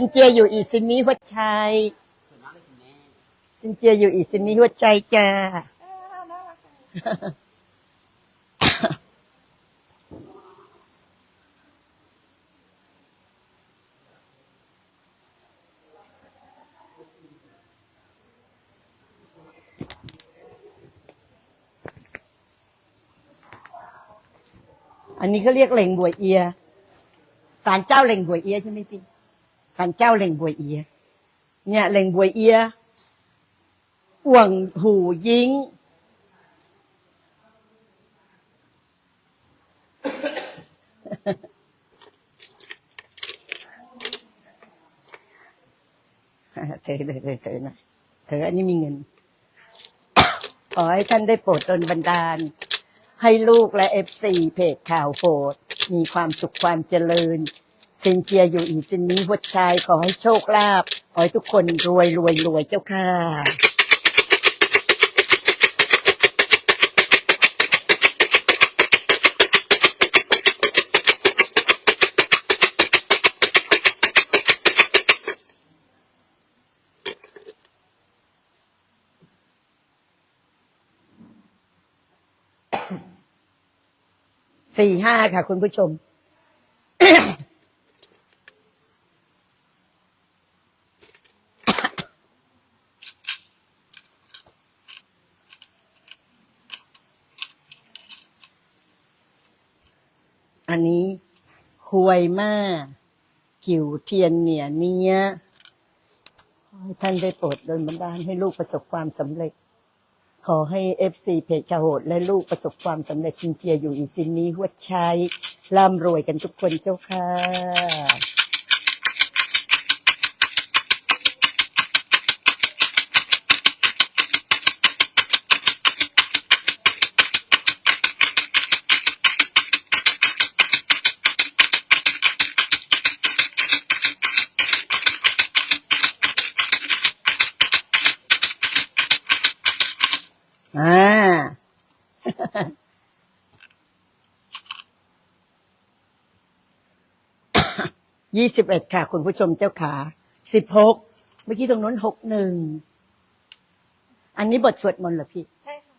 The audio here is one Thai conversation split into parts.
ซินเจียอยู่อีซินนี้หัวใจซินเจียอยู่อีซินนี้หัวใจจ้าอันนี้เขาเรียกเหล่งบัวเอียศาลเจ้าเหล่งบัวเอียใช่ไหมพี่ ศาลเจ้าเล่งบัวเอีย เนี่ยเล่งบัวเอียอ่วงหูยิงเธอเธอเธอเธอนะเธออันนี้มีเงิน ขอให้ท่านได้โปรดดลบันดาล ให้ลูกและเอฟซีเพจข่าวโปรดมีความสุขความเจริญ เซนเจียอยู่อีซินนี้หัวใจขอให้โชคลาภขอให้ทุกคนรวยรวยรวยเจ้าค่ะ สี่ห้าค่ะ คุณผู้ชม อันนี้หวยมากกิ่วเทียนเหนียเนี้ยขอให้ท่านได้โปรดโดยบันดาลให้ลูกประสบความสำเร็จ ขอให้เอฟซีเพจกระโหดและลูกประสบความสำเร็จสินเจียอยู่อีสินนี้หัวใจร่ำรวยกันทุกคนเจ้าค่ะ ยี่สิบเอ็ดค่ะ คุณผู้ชมเจ้าขาสิบหกเมื่อกี้ตรงนู้นหกหนึ่งอันนี้บทสวดมนต์เหรอพี่ ใช่ค่ะ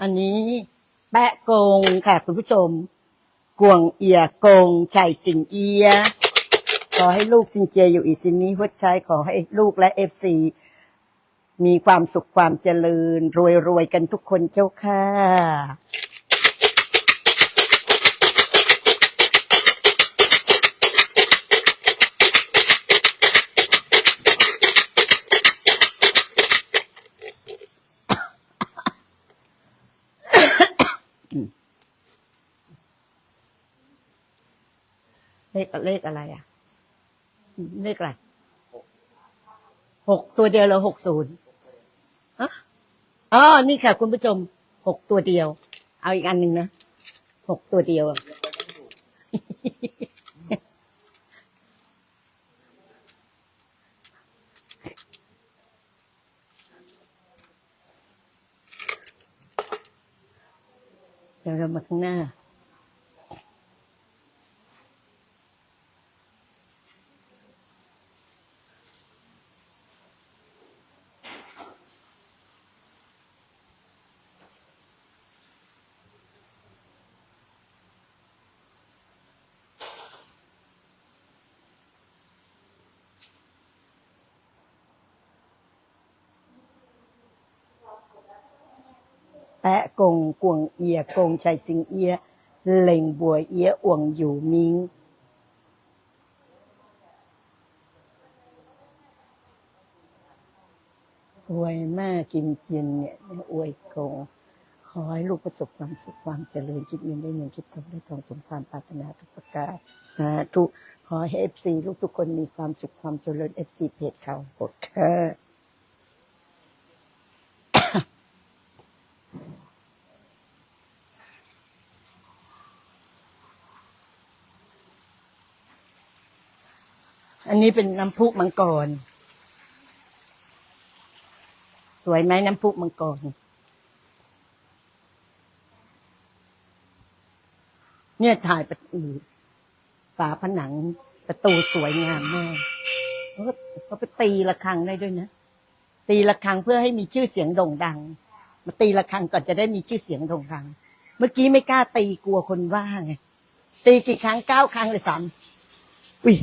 อันนี้แปะกงค่ะ คุณผู้ชม กวงเอียกงชัยสิงเอีย อให้ลูกซินเจียอยู่อีซินนี้หัวใจขอให้ลูกและเอฟซีมีความสุขความเจริญ รวยรวยกันทุกคนเจ้าค่ะเลขเลขอะไรอะ เลขอะไรหกตัวเดียวแล้วหกศูนย์อะอ๋อนี่ค่ะ คุณผู้ชมหกตัวเดียว เอาอีกอันหนึ่งนะหกตัวเดียวเดี๋ยวเรามาข้างหน้า แปะกงกวงเอียกงชัยสิงเอียเหล่งบัวเอียอ่วงอยู่มิงอวยแม่กิมจีนเนี่ยอวยกงขอให้ลูกประสบความสุขความเจริญคิดเงินได้เงินคิดทองได้ทองสมความปรารถนาทุกประการสาธุขอให้เอฟซีลูกทุกคนมีความสุขความเจริญเอฟซีเพจเขาหมดค่ นี้เป็นน้ำพุมังกร สวยไหมน้ำพุมังกร เนี่ยถ่ายประตูฝาผนังประตูสวยงามมากเขาก็เขาไปตีระฆังได้ด้วยนะ ตีระฆังเพื่อให้มีชื่อเสียงโด่งดัง มาตีระฆังก่อนจะได้มีชื่อเสียงโด่งดัง เมื่อกี้ไม่กล้าตีกลัวคนว่าไงตีกี่ครั้งเก้าครั้งเลยสามอุ้ย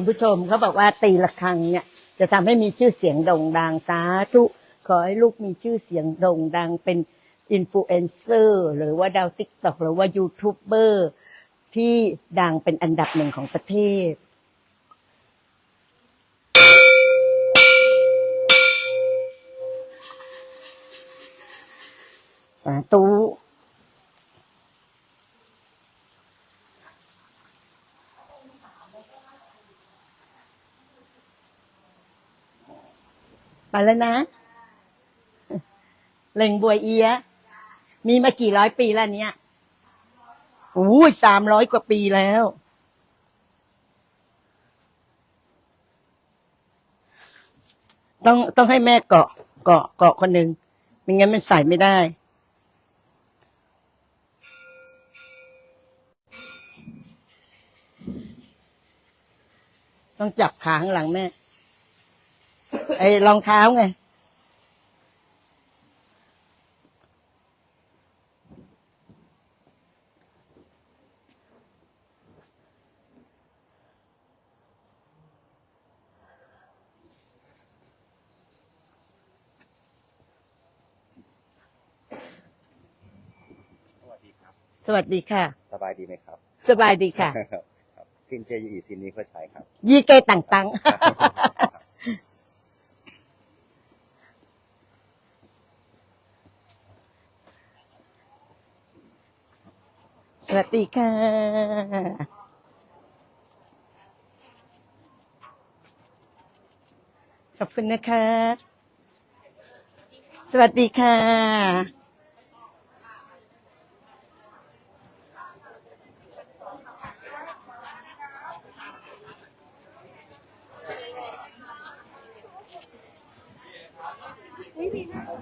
คุณผู้ชมเขาบอกว่าตีระฆังเนี่ยจะทำให้มีชื่อเสียงโด่งดังสาธุขอให้ลูกมีชื่อเสียงโด่งดังเป็นอินฟลูเอนเซอร์หรือว่าดาวติ๊กต็อกหรือว่ายูทูบเบอร์ที่ดังเป็นอันดับหนึ่งของประเทศส ไปแล้วนะเล่งบวยเอียมีมากี่ร้อยปีแล้วเนี่ยโอ้ยสามร้อยกว่าปีแล้ว ต้องต้องให้แม่เกาะ เกาะเกาะคนหนึ่งไม่งั้นมันใส่ไม่ได้ ต้องจับขาข้างหลังแม่ ไอ้รองเท้าไง สวัสดีครับ สวัสดีค่ะ สบายดีไหมครับ สบายดีค่ะ ครับซินเจยูอีซินนี้ก็ใช้ครับ ยี่เกต่างตังส วัสดีค่ะขอบคุณนะคะ สวัสดีค่ะ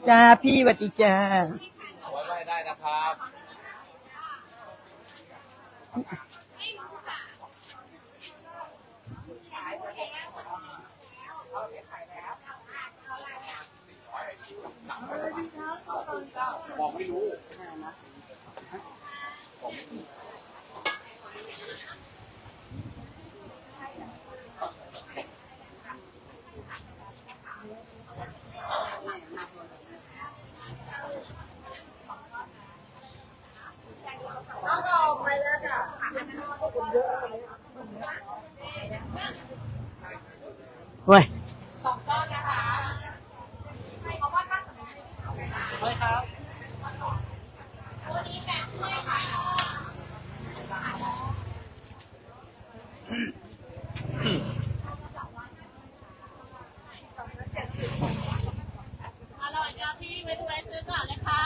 จ้าพี่สวัสดีจ้าไว้ไว้ได้นะครับ บอกไม่รู้ เว้ยอร่อยจ้าพี่ไว้ดูไว้ซื้อก่อนเลยค่ะ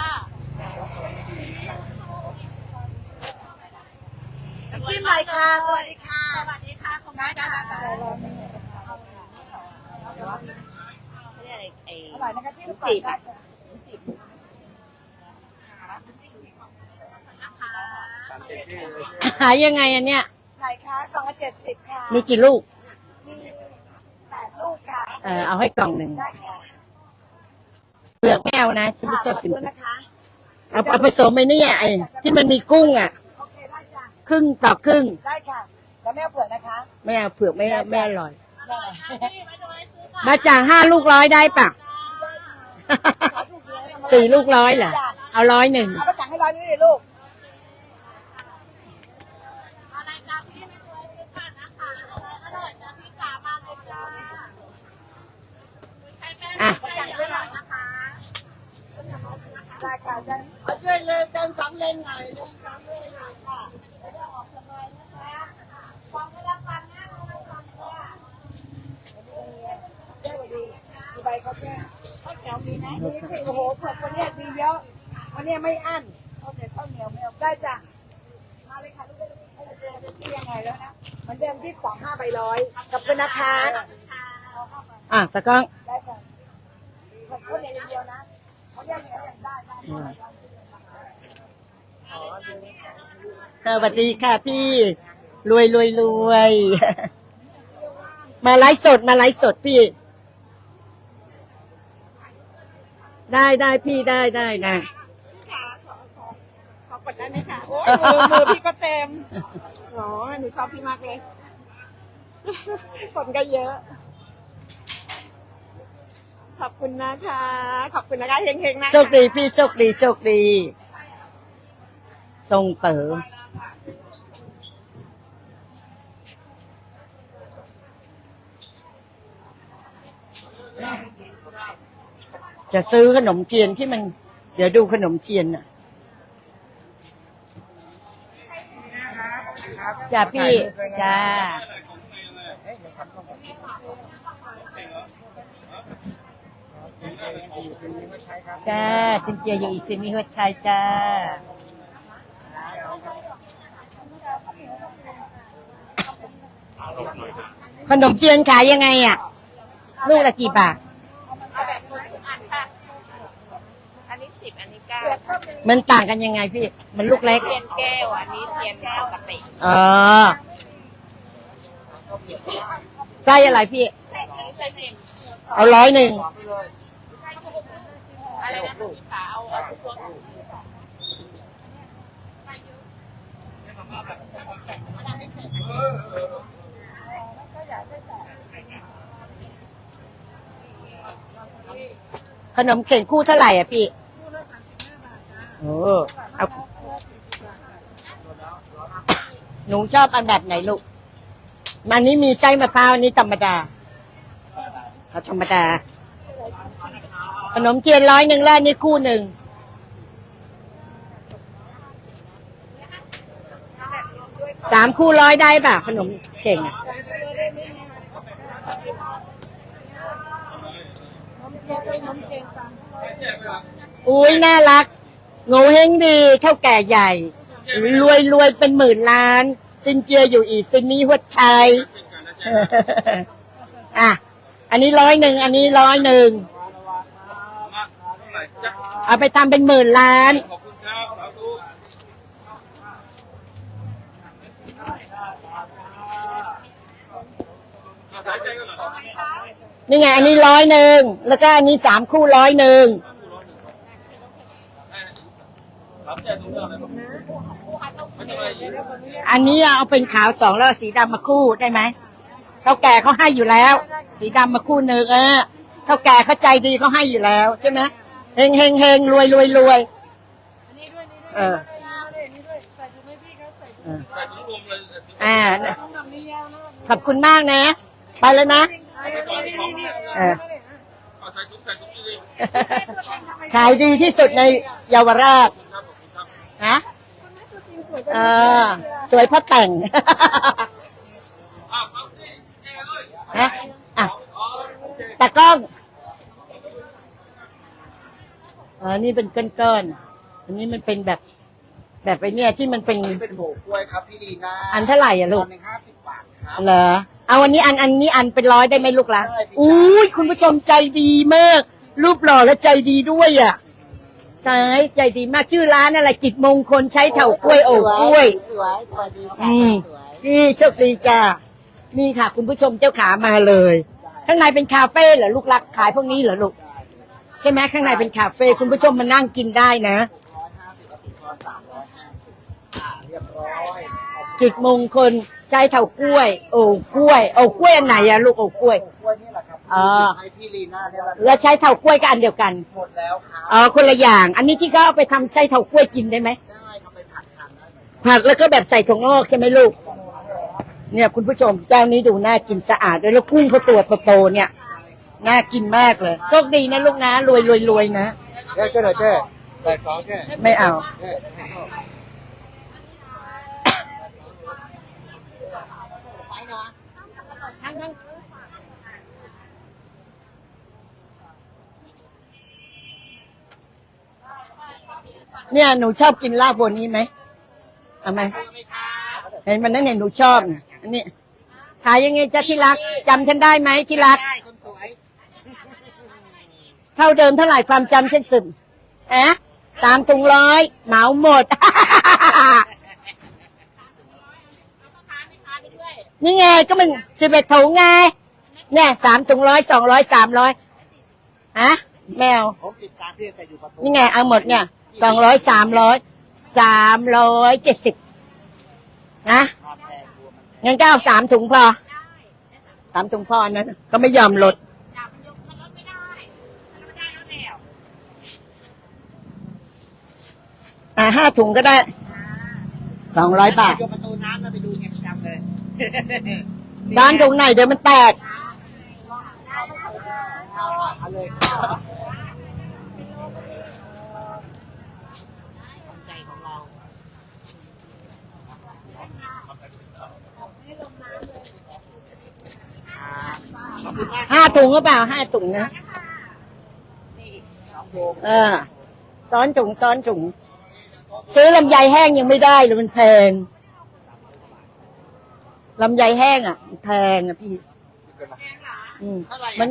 จิ้มหน่อยค่ะสวัสดีค่ะ สวัสดีค่ะคุณได้แม่ได้ ค่ะ ได้ เรียก อะไรไอ้อร่อยนะคะจิ้มจีบอะหายยังไงอันเนี้ยไหนคะกล่องละเจ็ดสิบค่ะมีกี่ลูก มีแปดลูกค่ะเออเอาให้กล่องหนึ่งได้ค่ะเปลือกไม่เอานะฉันไม่ชอบขอบกินคุณนะคะเอาเอาผสมไปเนี่ยไอ้ที่มันมีกุ้งอะ โอเคได้จ้ะครึ่งต่อครึ่ง ได้ค่ะแล้วไม่เอาเปลือกนะคะ ไม่เอาเผือกไม่ไม่อร่อย ได้ พี่ไว้ดูไว้ซื้อก่อนมาจากห้าลูกร้อยได้ปะ สี่ลูกร้อยเหรอ เอาร้อยหนึ่ง เอาไปจังให้ร้อยนี่เลยลูกอะไรจ้าพี่ไว้ดูไว้ซื้อก่อนนะคะอร่อยจ้าพี่จ๋ามาเลยจ้าใช้แป้งอะไปอย่างเดียวนะคะได้ค่ะได้เอาช่วยเลยเดินสองเลนหน่อยเดินสองเลนหน่อยค่ะจะได้ออกสบายนะคะฟังก็รับฟังนะฟังฟังค่ะ ได้พอดี ดูใบเขาแค่ข้าวเหนียวมีไหมมีสิโอ้โหเผือกวันเนี้ยมีเยอะวันนี้ไม่อั้นข้าวเหนียวข้าวเหนียวไม่เอาได้จ้ะมาเลยค่ะลูกเอ้ยเจอเป็นที่ยังไงแล้วนะเหมือนเดิมที่สองห้าใบร้อยขอบคุณนะคะอะตะก้องได้ค่ะขอบคุณอย่างเดียวนะเขาเรียกอย่างนี้ได้ได้สวัสดีค่ะพี่รวยรวยรวยมาไลฟ์สดมาไลฟ์สดพี่ ได้ได้พี่ได้ได้นะขอกดได้ไหมคะโอ้ยมือมือพี่ก็เต็มหรอหนูชอบพี่มากเลยคนก็เยอะ ขอบคุณนะคะ ขอบคุณนะคะเฮงๆนะคะ โชคดีพี่โชคดีโชคดีทรงเต๋อ จะซื้อขนมเทียนที่มัน เดี๋ยวดูขนมเทียนน่ะจ้าพี่จ้าจ้าซินเจียอยู่อีซิมีหัวชัยจ้าขนมเทียนขายยังไงอะ ลูกละกี่บาท เอาแบบมือทุกอันค่ะ อันนี้สิบอันนี้เก้า มันต่างกันยังไงพี่ มันลูกเล็ก เทียนแก้วอันนี้เทียนปกติอ๋อไส้อะไรพี่ใช่ใช่ใช่เทียนเอาร้อยหนึ่งอะไรนะพี่ขาเอาเอาทุกตัวขนมเข่งคู่เท่าไหร่อะพี่โอ้ เอาหนูชอบอันแบบไหนลูก มันนี้มีไส้มะพร้าวอันนี้ธรรมดาเอาธรรมดา ขนมเทียนร้อยหนึ่งแล้วนนี้คู่หนึ่ง สามคู่ร้อยได้ป่ะ ขนมเข่งอะอุ้ยน่ารัก โง่เฮงดีเท่าแก่ใหญ่ รวยรวยเป็นหมื่นล้านซินเจียอยู่อีกซินนี่หัวชัยอะ อันนี้ร้อยหนึ่งอันนี้ร้อยหนึ่งเอาไปทำเป็นหมื่นล้านนี่ไงอันนี้ร้อยหนึ่งแล้วก็อันนี้สามคู่ร้อยหนึ่ง ถามใจตรงเรื่องอะไรบ้างไม่เป็นไร อีกอันนี้เอาเป็นขาวสองแล้วเอาสีดำมาคู่ได้ไหมเท่าแก่เขาให้อยู่แล้ว สีดำมาคู่หนึ่งเออเท่าแก่เขาใจดีเขาให้อยู่แล้วใช่ไหมเฮงเฮงเฮงรวยรวยรวยเออเออใส่ถุงรวมเลยอ่าขอบคุณมากนะ ไปแล้วนะไปก่อนที่ของเนี่ยเออเอาใส่ถุงใส่ถุงดีขายดีที่สุดในเยาวราชๆครับขอบคุณครับฮะ เออสวยเพราะแต่งอ้าวเอาสิแก้เลยฮะอะอ๋อโอเคตากล้องอ๋อนี่เป็นก้อนๆอันนี้มันเป็นแบบ แบบไอเนี่ยที่มันเป็น เป็นโบกกล้วยครับพี่ลีน่าอันเท่าไหร่อะลูกตอนหนึ่งห้าสิบบาทครับ เหรอ เอาอันนี้อันอันนี้อันเป็นร้อยได้ไหมลูกละได้สิอุ้ยคุณผู้ชมใจดีมาก รูปหล่อและใจดีด้วยอะ ตายใจดีมากชื่อร้านอะไรกิจมงคลใช้เถากล้วยโอบกล้วย สวยสวัสดีค่ะอืม สวยนี่โชคดีจ้านี่ค่ะ คุณผู้ชมเจ้าขามาเลย ข้างในเป็นคาเฟ่เหรอลูกรักขายพวกนี้เหรอลูกใช่ไหมข้างในเป็นคาเฟ่คุณผู้ชมมานั่งกินได้นะร้อยห้าสิบแล้วติดทอนสามร้อยห้าสิบอ่าเรียบร้อยกิจมงคลใช้เถากล้วย โอ้กล้วยโอ้กล้วยอันไหนอะลูกโอ้กล้วยโบกกล้วยนี่แหละครับอ่าให้พี่ลีน่าเนี่ยแหละแล้วใช้เถากล้วยก็อันเดียวกันหมดแล้วครับอ๋อคนละอย่าง อันนี้ที่เขาเอาไปทำไส้เถากล้วยกินได้ไหมได้ครับไปผัดทานได้ไหมผัดแล้วก็แบบใส่ถั่วงอกใช่ไหมลูก เนี่ยคุณผู้ชมเจ้านี้ดูน่ากินสะอาดด้วยแล้วกุ้งเขาตัวโตๆเนี่ยน่ากินมากเลยโชคดีนะลูกนะรวยรวยรวยนะแก้แก้หน่อยแก้ใส่ของแก้ไม่เอาแก้อ เนี่ยหนูชอบกินลาบบัวนี้ไหมเอาไหมเห็นมันนั่นเนี่ยหนูชอบน่ะอันนี้ขายยังไงจ๊ะที่รักจำฉันได้ไหมที่รัก ได้คนสวย เท่าเดิมเท่าไหร่ความจำเช่นซึมอะสามถุงร้อยเหมาหมด นี่ไงก็มันสิบเอ็ดถุงไง เนี่ยสามถุงร้อยสองร้อยสามร้อยฮะแมวผมติดตามพี่แต่อยู่ประตูนี่ไงเอาหมดเนี่ย สองร้อยสามร้อยสามร้อยเจ็ดสิบนะภาพแพงบัวมันงั้นก็เอาสามถุงพอสามถุงพออันนั้นก็ไม่ยอมลดอ่าห้าถุงก็ได้สองร้อยบาทอยู่ประตูน้ำแล้วไปดูเก็บจำเลยสามถุงไหนเดี๋ยวมันแตกเอาเลยใจของเราขอบคุณมาก ห้า ถุงก็เปล่าห้าถุงนะน้องโบเออซ้อนถุงซ้อนถุง ซื้อลำไยแห้งยังไม่ได้เลยมันแพงลำไยแห้งอะมันแพงอะพี่อืมเท่าไหร่มัน